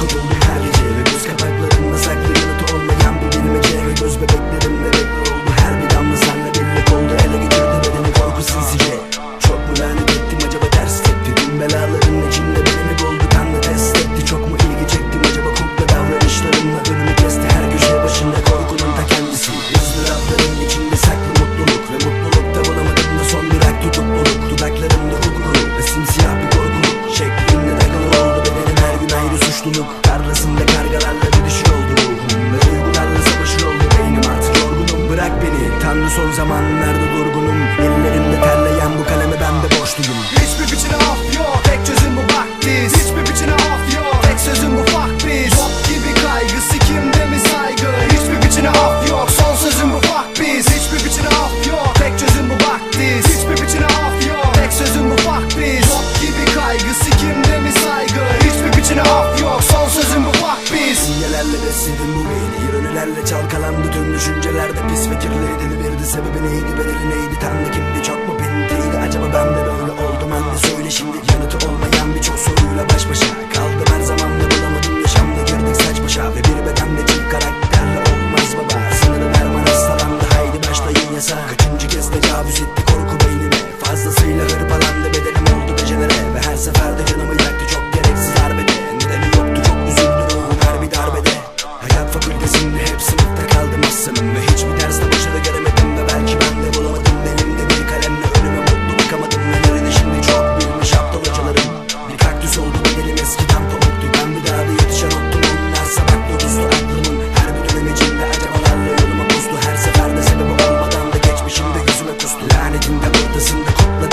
koduldu her Son zamanlarda durgunum? Ellerimde terleyen bu kaleme ben de borçluyum Hiçbir biçine af yok. Tek çözüm bu bak biz. Hiçbir biçine af yok. Tek sözüm bu fuck biz. Top gibi kaygısı kimde mi saygı? Hiçbir biçine af yok. Son sözüm bu fuck biz. Hiçbir biçine af yok. Tek çözüm bu bak biz. Hiçbir biçine af yok. Tek sözüm bu fuck biz. Top gibi kaygısı kimde mi saygı? Hiçbir biçine af yok. Son sözüm bu fuck biz. Sinyalerle besledim bu beyni kelimelerle çalkalandı tüm düşüncelerde. Pis fikirleri deli verdi. Sebebi neydi? Bedeli neydi? Tanrı kimdi? Çok mu benimkiydi acaba ben de böyle oldum? Anne söyle şimdi. Yanıtı olmayan birçok soruyla baş başa kaldım. Her zaman da bulamadım. Yaşamda girdik saç başa Ve bir bedenle bir karakterle olmaz baba. Sınırı vermen hastalandı. Haydi başlayın yasa Kaçıncı kez tecavüz etti korku beynime fazlasıyla Karşımda buradasın da